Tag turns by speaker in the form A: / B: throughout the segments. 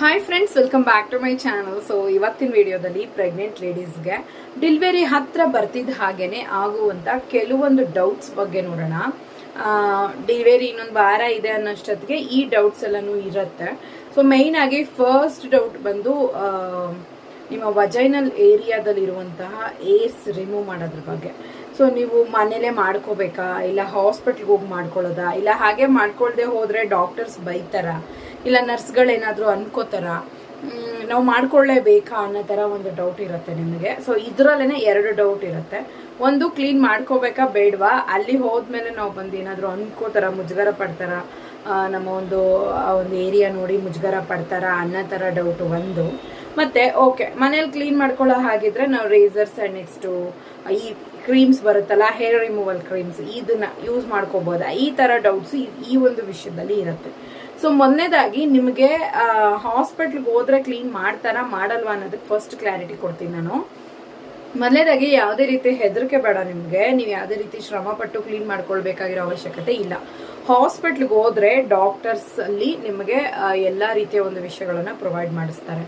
A: Hi friends welcome back to my channel so ಇವತ್ತಿನ ವಿಡಿಯೋದಲ್ಲಿ pregnant ಲೇಡೀಸ್ಗೆ delivery ಹತ್ರ ಬರ್ತಿದ್ದ ಹಾಗೇನೆ ಆಗುವಂತ ಕೆಲವೊಂದು ಡೌಟ್ಸ್ ಬಗ್ಗೆ ನೋಡೋಣ. ಡೆಲಿವರಿ ಇನ್ನೊಂದು ವಾರ ಇದೆ ಅನ್ನೋಷ್ಟೊತ್ತಿಗೆ ಈ ಡೌಟ್ಸ್ ಎಲ್ಲನೂ ಇರುತ್ತೆ. ಸೊ ಆಗಿ ಫಸ್ಟ್ ಡೌಟ್ ಬಂದು ನಿಮ್ಮ ವಜೈನಲ್ ಏರಿಯಾದಲ್ಲಿ ಇರುವಂತಹ ಏರ್ಸ್ ರಿಮೂವ್ ಮಾಡೋದ್ರ ಬಗ್ಗೆ. ಸೊ ನೀವು ಮನೇಲೆ ಮಾಡ್ಕೋಬೇಕಾ? ಇಲ್ಲ ಹಾಸ್ಪಿಟ್ಲ್ಗೆ ಹೋಗಿ ಮಾಡ್ಕೊಳ್ಳೋದಾ? ಇಲ್ಲ ಹಾಗೆ ಮಾಡ್ಕೊಳ್ದೆ ಹೋದರೆ ಡಾಕ್ಟರ್ಸ್ ಬೈತಾರ? ಇಲ್ಲ ನರ್ಸ್ಗಳೇನಾದರೂ ಅನ್ಕೋತಾರ? ನಾವು ಮಾಡ್ಕೊಳ್ಳೇಬೇಕಾ ಅನ್ನೋ ಥರ ಒಂದು ಡೌಟ್ ಇರುತ್ತೆ ನಿಮಗೆ. ಸೊ ಇದರಲ್ಲೇ ಎರಡು ಡೌಟ್ ಇರುತ್ತೆ. ಒಂದು ಕ್ಲೀನ್ ಮಾಡ್ಕೋಬೇಕಾ ಬೇಡವಾ? ಅಲ್ಲಿ ಹೋದ್ಮೇಲೆ ನಾವು ಬಂದು ಏನಾದರೂ ಅನ್ಕೋತಾರ, ಮುಜುಗರ ಪಡ್ತಾರ? ನಮ್ಮ ಒಂದು ಒಂದು ಏರಿಯಾ ನೋಡಿ ಮುಜುಗರ ಪಡ್ತಾರ ಅನ್ನೋ ಥರ ಡೌಟ್ ಒಂದು. ಮತ್ತೆ ಓಕೆ ಮನೇಲಿ ಕ್ಲೀನ್ ಮಾಡ್ಕೊಳ್ಳೋ ಹಾಗಿದ್ರೆ ನಾವು ರೇಸರ್ಸ್ ಆ್ಯಂಡ್ ನೆಕ್ಸ್ಟು ಈ ಕ್ರೀಮ್ಸ್ ಬರುತ್ತಲ್ಲ ಹೇರ್ ರಿಮೂವಲ್ ಕ್ರೀಮ್ಸ್ ಇದನ್ನ ಯೂಸ್ ಮಾಡ್ಕೋಬೋದಾ. ಈ ಥರ ಡೌಟ್ಸ್ ಈ ಒಂದು ವಿಷಯದಲ್ಲಿ ಇರುತ್ತೆ. ಸೊ ಮೊನ್ನೆದಾಗಿ ನಿಮಗೆ ಹಾಸ್ಪಿಟ್ಲ್ಗೆ ಹೋದ್ರೆ ಕ್ಲೀನ್ ಮಾಡ್ತಾರಾ, ಮಾಡಲ್ವಾ ಅನ್ನೋದಕ್ಕೆ ಫಸ್ಟ್ ಕ್ಲಾರಿಟಿ ಕೊಡ್ತೀನಿ ನಾನು. ಮೊನ್ನೆದಾಗಿ ಯಾವುದೇ ರೀತಿ ಹೆದರಿಕೆ ಬೇಡ ನಿಮಗೆ. ನೀವು ಯಾವುದೇ ರೀತಿ ಶ್ರಮ ಪಟ್ಟು ಕ್ಲೀನ್ ಮಾಡ್ಕೊಳ್ಬೇಕಾಗಿರೋ ಅವಶ್ಯಕತೆ ಇಲ್ಲ. ಹಾಸ್ಪಿಟ್ಲ್ಗೆ ಹೋದ್ರೆ ಡಾಕ್ಟರ್ಸ್ ಅಲ್ಲಿ ನಿಮಗೆ ಎಲ್ಲ ರೀತಿಯ ಒಂದು ವಿಷಯಗಳನ್ನ ಪ್ರೊವೈಡ್ ಮಾಡಿಸ್ತಾರೆ.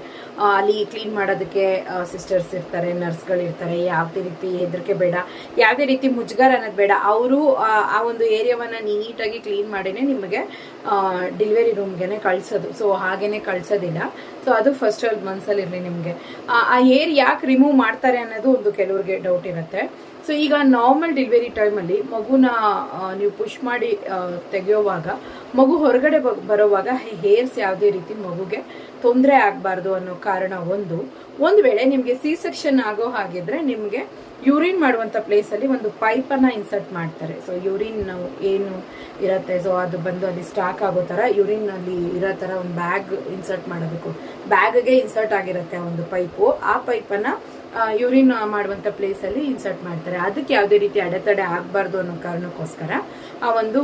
A: ಅಲ್ಲಿ ಕ್ಲೀನ್ ಮಾಡೋದಕ್ಕೆ ಸಿಸ್ಟರ್ಸ್ ಇರ್ತಾರೆ ನರ್ಸ್ಗಳು ಇರ್ತಾರೆ, ಯಾವುದೇ ರೀತಿ ಹೆದರಿಕೆ ಬೇಡ, ಯಾವುದೇ ರೀತಿ ಮುಜುಗರ ಅನ್ನೋದು ಬೇಡ. ಅವರು, ಆ ಒಂದು ಏರಿಯಾವನ್ನ ನೀಟಾಗಿ ಕ್ಲೀನ್ ಮಾಡಿನೇ ನಿಮಗೆ ಡೆಲಿವರಿ ರೂಮ್ಗೆ ಕಳ್ಸೋದು. ಸೊ ಹಾಗೇನೆ ಕಳ್ಸೋದಿಲ್ಲ. ಸೊ ಅದು ಫಸ್ಟ್ ಅಲ್ಲಿ ಮನ್ಸಲ್ಲಿ ಇರಲಿ ನಿಮಗೆ. ಆ ಏರ್ ಯಾಕೆ ರಿಮೂವ್ ಮಾಡ್ತಾರೆ ಅನ್ನೋದು ಒಂದು ಕೆಲವ್ರಿಗೆ ಡೌಟ್ ಇರುತ್ತೆ. ಸೊ ಈಗ ನಾರ್ಮಲ್ ಡೆಲಿವರಿ ಟೈಮಲ್ಲಿ ಮಗುನ ನೀವು ಪುಷ್ ಮಾಡಿ ತೆಗೆಯುವಾಗ, ಮಗು ಹೊರಗಡೆ ಬರುವಾಗ ಹೇರ್ಸ್ ಯಾವುದೇ ರೀತಿ ಮಗುಗೆ ತೊಂದರೆ ಆಗಬಾರ್ದು ಅನ್ನೋ ಕಾರಣ ಒಂದು. ಒಂದು ವೇಳೆ ನಿಮಗೆ ಸಿ ಸೆಕ್ಷನ್ ಆಗೋ ಹಾಗಿದ್ರೆ ನಿಮಗೆ ಯೂರಿನ್ ಮಾಡುವಂಥ ಪ್ಲೇಸಲ್ಲಿ ಒಂದು ಪೈಪನ್ನು ಇನ್ಸರ್ಟ್ ಮಾಡ್ತಾರೆ. ಸೊ ಯೂರಿನ್ ಏನು ಇರುತ್ತೆ? ಸೊ ಅದು ಬಂದು ಅಲ್ಲಿ ಸ್ಟಾಕ್ ಆಗೋ ಥರ ಯೂರಿನಲ್ಲಿ ಇರೋ ಥರ ಒಂದು ಬ್ಯಾಗ್ ಇನ್ಸರ್ಟ್ ಮಾಡೋದಕ್ಕೂ ಬ್ಯಾಗ್ಗೆ ಇನ್ಸರ್ಟ್ ಆಗಿರುತ್ತೆ ಒಂದು ಪೈಪು ಆ ಪೈಪನ್ನು ಯೂರಿನ್ ಮಾಡುವಂಥ ಪ್ಲೇಸಲ್ಲಿ ಇನ್ಸರ್ಟ್ ಮಾಡ್ತಾರೆ. ಅದಕ್ಕೆ ಯಾವುದೇ ರೀತಿ ಅಡೆತಡೆ ಆಗಬಾರ್ದು ಅನ್ನೋ ಕಾರಣಕ್ಕೋಸ್ಕರ ಆ ಒಂದು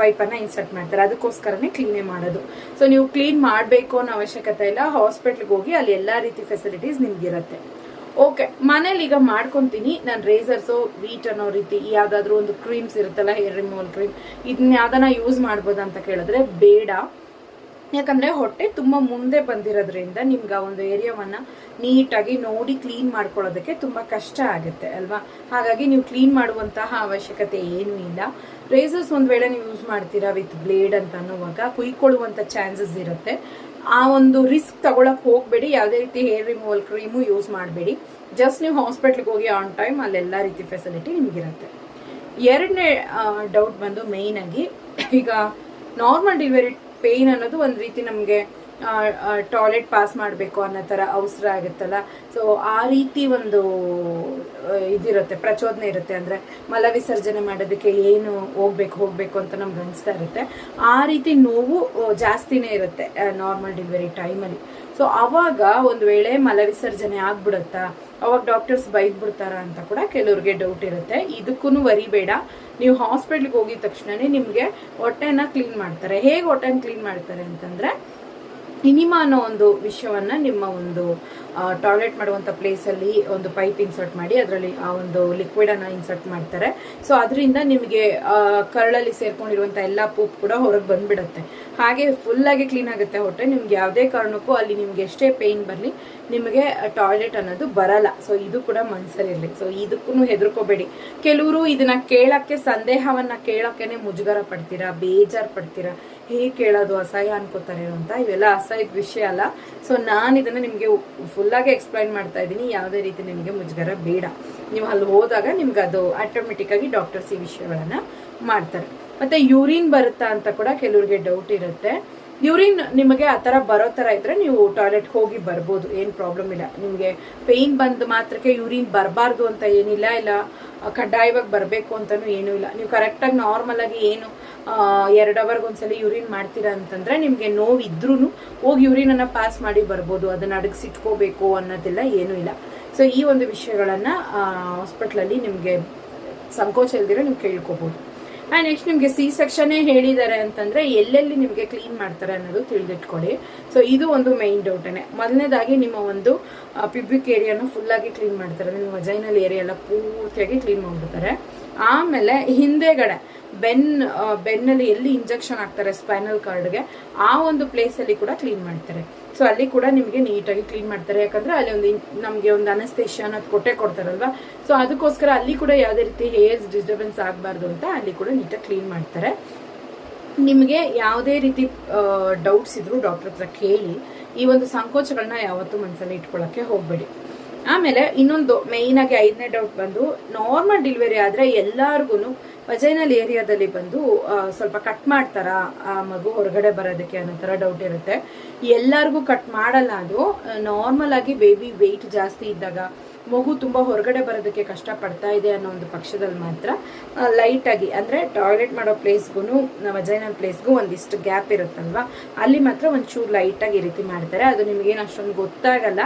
A: ಪೈಪನ್ನು ಇನ್ಸರ್ಟ್ ಮಾಡ್ತಾರೆ. ಅದಕ್ಕೋಸ್ಕರನೇ ಕ್ಲೀನೇ ಮಾಡೋದು. ಸೊ ನೀವು ಕ್ಲೀನ್ ಮಾಡಬೇಕು ಅನ್ನೋ ಅವಶ್ಯಕತೆ ಇಲ್ಲ. ಹಾಸ್ಪಿಟ್ಲ್ಗೆ ಹೋಗಿ ಅಲ್ಲಿ ಎಲ್ಲ ರೀತಿ ಫೆಸಿಲಿಟೀಸ್ ನಿಮ್ಗಿರುತ್ತೆ ಓಕೆ ಮನೇಲಿ ಈಗ ಮಾಡ್ಕೊತೀನಿ. ನಾನು ರೇಸರ್ಸು ವೀಟ್ ಅನ್ನೋ ರೀತಿ ಯಾವ್ದಾದ್ರು ಒಂದು ಕ್ರೀಮ್ಸ್ ಇರುತ್ತಲ್ಲ ಹೇರ್ ರಿಮೂವಲ್ ಕ್ರೀಮ್ ಇದನ್ನ ಯಾವ್ದನ್ನ ಯೂಸ್ ಮಾಡ್ಬೋದಾ ಅಂತ ಕೇಳಿದ್ರೆ ಬೇಡ. ಯಾಕಂದ್ರೆ ಹೊಟ್ಟೆ ತುಂಬಾ ಮುಂದೆ ಬಂದಿರೋದ್ರಿಂದ ನಿಮ್ಗೆ ಆ ಒಂದು ಏರಿಯಾವನ್ನ ನೀಟಾಗಿ ನೋಡಿ ಕ್ಲೀನ್ ಮಾಡ್ಕೊಳ್ಳೋದಕ್ಕೆ ತುಂಬಾ ಕಷ್ಟ ಆಗುತ್ತೆ, ಅಲ್ವಾ? ಹಾಗಾಗಿ ನೀವು ಕ್ಲೀನ್ ಮಾಡುವಂತಹ ಅವಶ್ಯಕತೆ ಏನೂ ಇಲ್ಲ. ರೇಸರ್ಸ್ ಒಂದ್ ವೇಳೆ ನೀವು ಯೂಸ್ ಮಾಡ್ತೀರಾ ವಿತ್ ಬ್ಲೇಡ್ ಅಂತ ಅನ್ನುವಾಗ ಕುಯ್ಕೊಳ್ಳುವಂಥ ಚಾನ್ಸಸ್ ಇರುತ್ತೆ. ಆ ಒಂದು ರಿಸ್ಕ್ ತಗೊಳಕ್ ಹೋಗ್ಬೇಡಿ, ಯಾವುದೇ ರೀತಿ ಹೇರ್ ರಿಮೂವಲ್ ಕ್ರೀಮು ಯೂಸ್ ಮಾಡಬೇಡಿ. ಜಸ್ಟ್ ನೀವು ಹಾಸ್ಪಿಟ್ಲಿಗೆ ಹೋಗಿ ಆನ್ ಟೈಮ್ ಅಲ್ಲೆಲ್ಲ ರೀತಿ ಫೆಸಿಲಿಟಿ ನಿಮಗಿರುತ್ತೆ. ಎರಡನೇ ಡೌಟ್ ಬಂದು ಮೇಯ್ನಾಗಿ ಈಗ ನಾರ್ಮಲ್ ಡೆಲಿವರಿ ಪೇಯ್ನ್ ಅನ್ನೋದು ಒಂದು ರೀತಿ ನಮಗೆ ಟಾಯ್ಲೆಟ್ ಪಾಸ್ ಮಾಡಬೇಕು ಅನ್ನೋ ಥರ ಅವಸರ ಆಗುತ್ತಲ್ಲ. ಸೊ ಆ ರೀತಿ ಒಂದು ಇದಿರುತ್ತೆ, ಪ್ರಚೋದನೆ ಇರುತ್ತೆ. ಅಂದರೆ ಮಲ ವಿಸರ್ಜನೆ ಮಾಡೋದಕ್ಕೆ ಏನು ಹೋಗ್ಬೇಕು, ಹೋಗಬೇಕು ಅಂತ ನಮ್ಗೆ ಅನಿಸ್ತಾ ಇರುತ್ತೆ. ಆ ರೀತಿ ನೋವು ಜಾಸ್ತಿನೇ ಇರುತ್ತೆ ನಾರ್ಮಲ್ ಡೆಲಿವರಿ ಟೈಮಲ್ಲಿ ಸೊ ಅವಾಗ ಒಂದು ವೇಳೆ ಮಲ ವಿಸರ್ಜನೆ ಆಗ್ಬಿಡುತ್ತಾ, ಅವಾಗ ಡಾಕ್ಟರ್ಸ್ ಬೈದ್ಬಿಡ್ತಾರ ಅಂತ ಕೂಡ ಕೆಲವ್ರಿಗೆ ಡೌಟ್ ಇರುತ್ತೆ. ಇದಕ್ಕೂ ವರಿಬೇಡ. ನೀವು ಹಾಸ್ಪಿಟ್ಲಿಗೆ ಹೋಗಿದ ತಕ್ಷಣನೇ ನಿಮಗೆ ಹೊಟ್ಟೆನ ಕ್ಲೀನ್ ಮಾಡ್ತಾರೆ. ಹೇಗೆ ಹೊಟ್ಟೆನ ಕ್ಲೀನ್ ಮಾಡ್ತಾರೆ ಅಂತಂದ್ರೆ ಇನಿಮಾ ಅನ್ನೋ ಒಂದು ವಿಷಯವನ್ನ ನಿಮ್ಮ ಒಂದು ಟಾಯ್ಲೆಟ್ ಮಾಡುವಂಥ ಪ್ಲೇಸಲ್ಲಿ ಒಂದು ಪೈಪ್ ಇನ್ಸರ್ಟ್ ಮಾಡಿ, ಅದರಲ್ಲಿ ಆ ಒಂದು ಲಿಕ್ವಿಡ್ ಅನ್ನ ಇನ್ಸರ್ಟ್ ಮಾಡ್ತಾರೆ. ಸೊ ಅದರಿಂದ ನಿಮಗೆ ಕರಳಲ್ಲಿ ಸೇರ್ಕೊಂಡಿರುವಂಥ ಎಲ್ಲ ಪೂಪ್ ಕೂಡ ಹೊರಗೆ ಬಂದುಬಿಡುತ್ತೆ. ಹಾಗೆ ಫುಲ್ ಆಗಿ ಕ್ಲೀನ್ ಆಗುತ್ತೆ ಹೊಟ್ಟೆ. ನಿಮ್ಗೆ ಯಾವುದೇ ಕಾರಣಕ್ಕೂ ಅಲ್ಲಿ ನಿಮ್ಗೆ ಎಷ್ಟೇ ಪೇಯ್ನ್ ಬರಲಿ, ನಿಮಗೆ ಟಾಯ್ಲೆಟ್ ಅನ್ನೋದು ಬರಲ್ಲ. ಸೊ ಇದು ಕೂಡ ಮನ್ಸಲ್ಲಿರಲಿ. ಸೊ ಇದಕ್ಕೂ ಹೆದರ್ಕೋಬೇಡಿ. ಕೆಲವರು ಇದನ್ನ ಕೇಳಕ್ಕೆ, ಸಂದೇಹವನ್ನ ಕೇಳಕ್ಕೇನೆ ಮುಜುಗರ ಪಡ್ತೀರಾ, ಬೇಜಾರ್ ಪಡ್ತೀರಾ? ಹೇಗೆ ಕೇಳೋದು ಅಸಹ್ಯ ಅನ್ಕೋತಾರೆ ಅಂತ ಇವೆಲ್ಲ ಅಸಹ್ಯದ ವಿಷಯ ಅಲ್ಲ. ಸೊ ನಾನು ಇದನ್ನ ನಿಮಗೆ ಫುಲ್ಲಾಗಿ ಎಕ್ಸ್ಪ್ಲೈನ್ ಮಾಡ್ತಾ ಇದ್ದೀನಿ ಯಾವುದೇ ರೀತಿ ನಿಮಗೆ ಮುಜುಗರ ಬೇಡ. ನೀವು ಅಲ್ಲಿ ಹೋದಾಗ ನಿಮ್ಗೆ ಅದು ಆಟೋಮೆಟಿಕ್ಕಾಗಿ ಡಾಕ್ಟರ್ಸ್ ಈ ವಿಷಯಗಳನ್ನು ಮಾಡ್ತಾರೆ. ಮತ್ತೆ ಯೂರಿನ್ ಬರುತ್ತಾ ಅಂತ ಕೂಡ ಕೆಲವ್ರಿಗೆ ಡೌಟ್ ಇರುತ್ತೆ. ಯೂರಿನ್ ನಿಮಗೆ ಆ ಥರ ಬರೋ ಥರ ಇದ್ರೆ ನೀವು ಟಾಯ್ಲೆಟ್ ಹೋಗಿ ಬರ್ಬೋದು. ಏನು ಪ್ರಾಬ್ಲಮ್ ಇಲ್ಲ. ನಿಮಗೆ ಪೇಯ್ನ್ ಬಂದ ಮಾತ್ರಕ್ಕೆ ಯೂರಿನ್ ಬರಬಾರ್ದು ಅಂತ ಏನಿಲ್ಲ, ಇಲ್ಲ ಕಡ್ಡಾಯವಾಗಿ ಬರಬೇಕು ಅಂತಲೂ ಏನೂ ಇಲ್ಲ. ನೀವು ಕರೆಕ್ಟಾಗಿ ನಾರ್ಮಲ್ ಆಗಿ ಏನು ಎರಡು ಅವರ್ಗೆ ಒಂದ್ಸಲ ಯೂರಿನ್ ಮಾಡ್ತೀರಾ ಅಂತಂದ್ರೆ ನಿಮಗೆ ನೋವಿದ್ರೂ ಹೋಗಿ ಯೂರಿನನ್ನು ಪಾಸ್ ಮಾಡಿ ಬರ್ಬೋದು, ಅದನ್ನ ಅಡಗಿಸಿಟ್ಕೋಬೇಕು ಅನ್ನೋದೆಲ್ಲ ಏನೂ ಇಲ್ಲ. ಸೊ ಈ ಒಂದು ವಿಷಯಗಳನ್ನ ಹಾಸ್ಪಿಟ್ಲಲ್ಲಿ ನಿಮಗೆ ಸಂಕೋಚ ಇಲ್ದಿರೋ ನೀವು ಕೇಳ್ಕೊಬೋದು. ಆ್ಯಂಡ್ ನೆಕ್ಸ್ಟ್ ನಿಮಗೆ ಸಿ ಸೆಕ್ಷನ್ನೇ ಹೇಳಿದ್ದಾರೆ ಅಂತಂದ್ರೆ ಎಲ್ಲೆಲ್ಲಿ ನಿಮಗೆ ಕ್ಲೀನ್ ಮಾಡ್ತಾರೆ ಅನ್ನೋದು ತಿಳಿದಿಟ್ಕೊಳ್ಳಿ. ಸೊ ಇದು ಒಂದು ಮೈನ್ ಡೌಟೇ ಮೊದಲನೇದಾಗಿ ನಿಮ್ಮ ಒಂದು ಪಿಬ್ಬಿಕ್ ಏರಿಯಾನು ಫುಲ್ಲಾಗಿ ಕ್ಲೀನ್ ಮಾಡ್ತಾರೆ. ನಿಮ್ಮ ವಜೈನಲ್ ಏರಿಯಾ ಎಲ್ಲ ಪೂರ್ತಿಯಾಗಿ ಕ್ಲೀನ್ ಮಾಡ್ಬಿಡ್ತಾರೆ. ಆಮೇಲೆ ಹಿಂದೆಗಡೆ ಬೆನ್ ಬೆನ್ನಲ್ಲಿ ಎಲ್ಲಿ ಇಂಜೆಕ್ಷನ್ ಹಾಕ್ತಾರೆ ಸ್ಪೈನಲ್ ಕಾರ್ಡ್ಗೆ ಆ ಒಂದು ಪ್ಲೇಸಲ್ಲಿ ಕೂಡ ಕ್ಲೀನ್ ಮಾಡ್ತಾರೆ. ಸೊ ಅಲ್ಲಿ ಕೂಡ ನಿಮಗೆ ನೀಟಾಗಿ ಕ್ಲೀನ್ ಮಾಡ್ತಾರೆ. ಯಾಕಂದ್ರೆ ಅಲ್ಲಿ ಒಂದು ನಮಗೆ ಒಂದು ಅನಸ್ತೇಷನ್ ಅನ್ನೋದು ಕೊಟ್ಟೆ ಕೊಡ್ತಾರಲ್ವ? ಸೊ ಅದಕ್ಕೋಸ್ಕರ ಅಲ್ಲಿ ಕೂಡ ಯಾವುದೇ ರೀತಿ ಹೇರ್ಸ್ ಡಿಸ್ಟರ್ಬೆನ್ಸ್ ಆಗಬಾರ್ದು ಅಂತ ಅಲ್ಲಿ ಕೂಡ ನೀಟಾಗಿ ಕ್ಲೀನ್ ಮಾಡ್ತಾರೆ. ನಿಮಗೆ ಯಾವುದೇ ರೀತಿ ಡೌಟ್ಸ್ ಇದ್ರು ಡಾಕ್ಟರ್ ಹತ್ರ ಕೇಳಿ ಈ ಒಂದು ಸಂಕೋಚಗಳನ್ನ ಯಾವತ್ತೂ ಮನಸ್ಸಲ್ಲಿ ಇಟ್ಕೊಳ್ಳೋಕ್ಕೆ ಹೋಗಬೇಡಿ. ಆಮೇಲೆ ಇನ್ನೊಂದು ಮೇಯ್ನ್ ಆಗಿ ಐದನೇ ಡೌಟ್ ಬಂದು ನಾರ್ಮಲ್ ಡೆಲಿವರಿ ಆದ್ರೆ ಎಲ್ಲಾರ್ಗು ವಜೈನಲ್ ಏರಿಯಾದಲ್ಲಿ ಬಂದು ಸ್ವಲ್ಪ ಕಟ್ ಮಾಡ್ತಾರಾ? ಆ, ಮಗು ಹೊರಗಡೆ ಬರೋದಕ್ಕೆ ಅನ್ನೋ ಥರ ಡೌಟ್ ಇರುತ್ತೆ. ಎಲ್ಲರಿಗೂ ಕಟ್ ಮಾಡಲ್ಲ ಅದು. ನಾರ್ಮಲ್ ಆಗಿ ಬೇಬಿ ವೆಯ್ಟ್ ಜಾಸ್ತಿ ಇದ್ದಾಗ ಮಗು ತುಂಬ ಹೊರಗಡೆ ಬರೋದಕ್ಕೆ ಕಷ್ಟ ಪಡ್ತಾ ಇದೆ ಅನ್ನೋ ಒಂದು ಪಕ್ಷದಲ್ಲಿ ಮಾತ್ರ ಲೈಟ್ ಆಗಿ ಅಂದರೆ ಟಾಯ್ಲೆಟ್ ಮಾಡೋ ಪ್ಲೇಸ್ಗೂ ವಜೈನಲ್ ಪ್ಲೇಸ್ಗೂ ಒಂದಿಷ್ಟು ಗ್ಯಾಪ್ ಇರುತ್ತಲ್ವಾ? ಅಲ್ಲಿ ಮಾತ್ರ ಒಂಚೂರು ಲೈಟಾಗಿ ಈ ರೀತಿ ಮಾಡ್ತಾರೆ. ಅದು ನಿಮಗೇನು ಅಷ್ಟೊಂದು ಗೊತ್ತಾಗಲ್ಲ.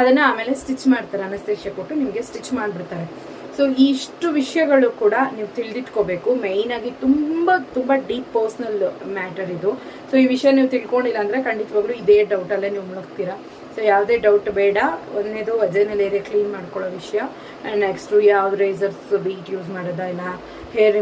A: ಅದನ್ನು ಆಮೇಲೆ ಸ್ಟಿಚ್ ಮಾಡ್ತಾರೆ. ಅನಸ್ತೇಶ ಕೊಟ್ಟು ನಿಮಗೆ ಸ್ಟಿಚ್ ಮಾಡಿಬಿಡ್ತಾರೆ. ಸೊ ಇಷ್ಟು ವಿಷಯಗಳು ಕೂಡ ನೀವು ತಿಳಿದಿಟ್ಕೋಬೇಕು. ಮೇಯ್ನ್ ಆಗಿ ತುಂಬ ತುಂಬ ಡೀಪ್ ಪರ್ಸ್ನಲ್ ಮ್ಯಾಟರ್ ಇದು. ಸೊ ಈ ವಿಷಯ ನೀವು ತಿಳ್ಕೊಂಡಿಲ್ಲ ಅಂದರೆ ಖಂಡಿತವಾಗ್ಲೂ ಇದೇ ಡೌಟಲ್ಲೇ ನೀವು ಮುಳುಗ್ತೀರಾ? ಸೊ ಯಾವುದೇ ಡೌಟ್ ಬೇಡ. ಒಂದನೇದು ವಜನಲ್ಲಿ ಏರಿಯಾ ಕ್ಲೀನ್ ಮಾಡ್ಕೊಳ್ಳೋ ವಿಷಯ. ಆ್ಯಂಡ್ ನೆಕ್ಸ್ಟು ಯಾವ ರೇಸರ್ಸ್ ಬೀಟ್ ಯೂಸ್ ಮಾಡೋದಾ, ಇಲ್ಲ ಹೇರ್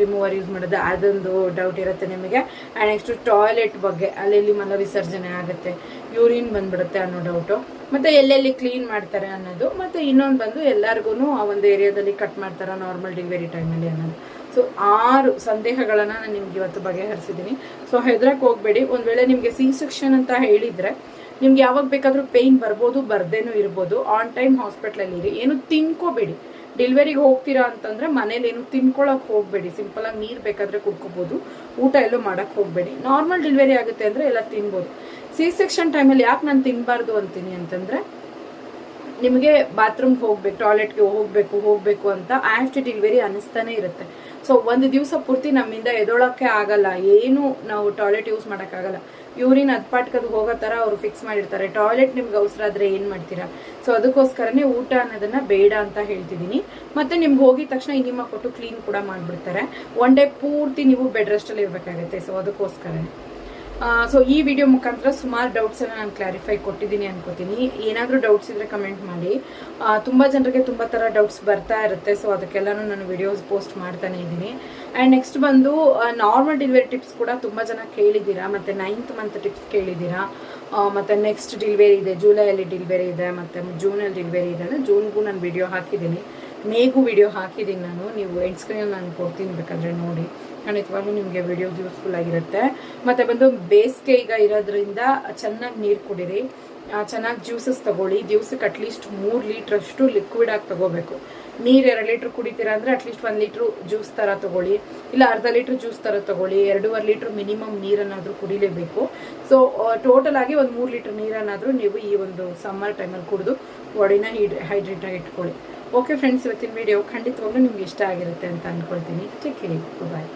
A: ರಿಮೂವರ್ ಯೂಸ್ ಮಾಡೋದಾ, ಅದೊಂದು ಡೌಟ್ ಇರುತ್ತೆ ನಿಮಗೆ. ಆ್ಯಂಡ್ ನೆಕ್ಸ್ಟು ಟಾಯ್ಲೆಟ್ ಬಗ್ಗೆ, ಅಲ್ಲೆಲ್ಲಿ ಮಲ ವಿಸರ್ಜನೆ ಆಗುತ್ತೆ. ಯೂರಿನ್ ಬಂದ್ಬಿಡುತ್ತೆ ಅನ್ನೋ ಡೌಟು ಮತ್ತು ಎಲ್ಲೆಲ್ಲಿ ಕ್ಲೀನ್ ಮಾಡ್ತಾರೆ ಅನ್ನೋದು, ಮತ್ತು ಇನ್ನೊಂದು ಬಂದು ಎಲ್ಲರಿಗೂ ಆ ಒಂದು ಏರಿಯಾದಲ್ಲಿ ಕಟ್ ಮಾಡ್ತಾರೆ ನಾರ್ಮಲ್ ಡೆಲಿವರಿ ಟೈಮಲ್ಲಿ ಅನ್ನೋದು. ಸೊ ಆರು ಸಂದೇಹಗಳನ್ನು ನಾನು ನಿಮ್ಗೆ ಇವತ್ತು ಬಗೆಹರಿಸಿದ್ದೀನಿ. ಸೊ ಹೆದ್ರಕ್ಕೆ ಹೋಗಬೇಡಿ. ಒಂದು ವೇಳೆ ನಿಮಗೆ ಸಿ ಸೆಕ್ಷನ್ ಅಂತ ಹೇಳಿದರೆ ನಿಮ್ಗೆ ಯಾವಾಗ ಬೇಕಾದರೂ ಪೇಯ್ನ್ ಬರ್ಬೋದು, ಬರ್ದೇನೂ ಇರ್ಬೋದು. ಆನ್ ಟೈಮ್ ಹಾಸ್ಪಿಟ್ಲಲ್ಲಿ ಇರಿ. ಏನು ತಿನ್ಕೋಬೇಡಿ. ಡೆಲಿವರಿಗೆ ಹೋಗ್ತೀರಾ ಅಂತಂದ್ರೆ ಮನೇಲಿ ಏನು ತಿನ್ಕೊಳಕ್ ಹೋಗಬೇಡಿ. ಸಿಂಪಲ್ ಆಗಿ ನೀರು ಬೇಕಾದ್ರೆ ಕುಡ್ಕೋಬಹುದು ಊಟ ಎಲ್ಲೂ ಮಾಡಕ್ ಹೋಗಬೇಡಿ. ನಾರ್ಮಲ್ ಡೆಲಿವರಿ ಆಗುತ್ತೆ ಅಂದ್ರೆ ಎಲ್ಲ ತಿನ್ಬೋದು. ಸಿ ಸೆಕ್ಷನ್ ಟೈಮಲ್ಲಿ ಯಾಕೆ ನಾನು ತಿನ್ನಬಾರ್ದು ಅಂತೀನಿ ಅಂತಂದ್ರೆ, ನಿಮಗೆ ಬಾತ್ರೂಮ್ಗೆ ಹೋಗ್ಬೇಕು ಟಾಯ್ಲೆಟ್ಗೆ ಹೋಗ್ಬೇಕು ಹೋಗ್ಬೇಕು ಅಂತ ಆಫ್ಟರ್ ಡೆಲಿವರಿ ಅನಿಸ್ತಾನೆ ಇರುತ್ತೆ. ಸೊ ಒಂದು ದಿವಸ ಪೂರ್ತಿ ನಮ್ಮಿಂದ ಎದೊಳಕ್ಕೆ ಆಗಲ್ಲ. ಏನು ನಾವು ಟಾಯ್ಲೆಟ್ ಯೂಸ್ ಮಾಡೋಕ್ಕಾಗಲ್ಲ ಯೂರಿನ್ ಅದ್ಪಾಟ್ಕದು ಹೋಗೋ ಥರ ಅವರು ಫಿಕ್ಸ್ ಮಾಡಿರ್ತಾರೆ. ಟಾಯ್ಲೆಟ್ ನಿಮ್ಗೆ ಅವಸರ ಆದ್ರೆ ಏನು ಮಾಡ್ತೀರಾ? ಸೊ ಅದಕ್ಕೋಸ್ಕರನೇ ಊಟ ಅನ್ನೋದನ್ನ ಬೇಡ ಅಂತ ಹೇಳ್ತಿದ್ದೀನಿ. ಮತ್ತೆ ನಿಮ್ಗೆ ಹೋಗಿದ ತಕ್ಷಣ ಇನಿಮ ಕೊಟ್ಟು ಕ್ಲೀನ್ ಕೂಡ ಮಾಡಿಬಿಡ್ತಾರೆ. ಒನ್ ಡೇ ಪೂರ್ತಿ ನೀವು ಬೆಡ್ ರೆಸ್ಟಲ್ಲಿ ಇರಬೇಕಾಗುತ್ತೆ. ಸೊ ಅದಕ್ಕೋಸ್ಕರನೇ. ಸೊ ಈ ವಿಡಿಯೋ ಮುಖಾಂತರ ಸುಮಾರು ಡೌಟ್ಸನ್ನು ನಾನು ಕ್ಲಾರಿಫೈ ಕೊಟ್ಟಿದ್ದೀನಿ ಅನ್ಕೋತೀನಿ. ಏನಾದರೂ ಡೌಟ್ಸ್ ಇದ್ರೆ ಕಮೆಂಟ್ ಮಾಡಿ. ತುಂಬ ಜನರಿಗೆ ತುಂಬ ಥರ ಡೌಟ್ಸ್ ಬರ್ತಾ ಇರುತ್ತೆ ಸೊ ಅದಕ್ಕೆಲ್ಲನೂ ನಾನು ವಿಡಿಯೋಸ್ ಪೋಸ್ಟ್ ಮಾಡ್ತಾನೆ ಇದ್ದೀನಿ. ಆ್ಯಂಡ್ ನೆಕ್ಸ್ಟ್ ಬಂದು ನಾರ್ಮಲ್ ಡೆಲಿವರಿ ಟಿಪ್ಸ್ ಕೂಡ ತುಂಬ ಜನ ಕೇಳಿದ್ದೀರಾ? ಮತ್ತು ನೈನ್ತ್ ಮಂತ್ ಟಿಪ್ಸ್ ಕೇಳಿದ್ದೀರಾ? ಮತ್ತು ಮತ್ತೆ ನೆಕ್ಸ್ಟ್ ಡೆಲಿವರಿ ಇದೆ ಜುಲೈಯಲ್ಲಿ ಡೆಲಿವರಿ ಇದೆ, ಮತ್ತು ಜೂನಲ್ಲಿ ಡೆಲಿವರಿ ಇದೆ ಅಂದರೆ ಜೂನ್ಗೂ ನಾನು ವಿಡಿಯೋ ಹಾಕಿದ್ದೀನಿ. ಮೇಗೂ ವಿಡಿಯೋ ಹಾಕಿದ್ದೀನಿ ನಾನು. ನೀವು ಎಂಡ್ ಸ್ಕ್ರೀನಲ್ಲಿ ನಾನು ಕೊಡ್ತೀನಿ ಬೇಕಾದ್ರೆ ನೋಡಿ. ಖಂಡಿತವಾಗ್ಲೂ ನಿಮಗೆ ವಿಡಿಯೋ ಯೂಸ್ಫುಲ್ ಆಗಿರುತ್ತೆ. ಮತ್ತು ಬಂದು ಬೇಸಿಗೆ ಈಗ ಇರೋದ್ರಿಂದ ಚೆನ್ನಾಗಿ ನೀರು ಕುಡಿರಿ. ಚೆನ್ನಾಗಿ ಜ್ಯೂಸಸ್ ತಗೊಳ್ಳಿ. ದಿವ್ಸಕ್ಕೆ ಅಟ್ಲೀಸ್ಟ್ ಮೂರು ಲೀಟ್ರಷ್ಟು ಲಿಕ್ವಿಡ್ ಆಗಿ ತಗೋಬೇಕು. ನೀರು ಎರಡು ಲೀಟ್ರ್ ಕುಡಿತೀರಾ ಅಂದರೆ ಅಟ್ಲೀಸ್ಟ್ ಒಂದು ಲೀಟ್ರ್ ಜ್ಯೂಸ್ ಥರ ತಗೊಳ್ಳಿ. ಇಲ್ಲ ಅರ್ಧ ಲೀಟ್ರ್ ಜ್ಯೂಸ್ ಥರ ತಗೊಳ್ಳಿ. ಎರಡೂವರೆ ಲೀಟ್ರ್ ಮಿನಿಮಮ್ ನೀರನ್ನಾದರೂ ಕುಡಿಲೇಬೇಕು. ಸೊ ಟೋಟಲ್ ಆಗಿ ಒಂದು ಮೂರು ಲೀಟ್ರ್ ನೀರನ್ನಾದರೂ ನೀವು ಈ ಒಂದು ಸಮ್ಮರ್ ಟೈಮಲ್ಲಿ ಕುಡಿದು ಬಾಡಿನ ಹೈಡ್ರೇಟಾಗಿ ಇಟ್ಕೊಳ್ಳಿ. ಓಕೆ ಫ್ರೆಂಡ್ಸ್ ಇವತ್ತಿನ ವಿಡಿಯೋ ಖಂಡಿತವಾಗ್ಲೂ ನಿಮ್ಗೆ ಇಷ್ಟ ಆಗಿರುತ್ತೆ ಅಂತ ಅಂದ್ಕೊಳ್ತೀನಿ ಟೇಕ್ ಕೇರ್ ಬಾಯ್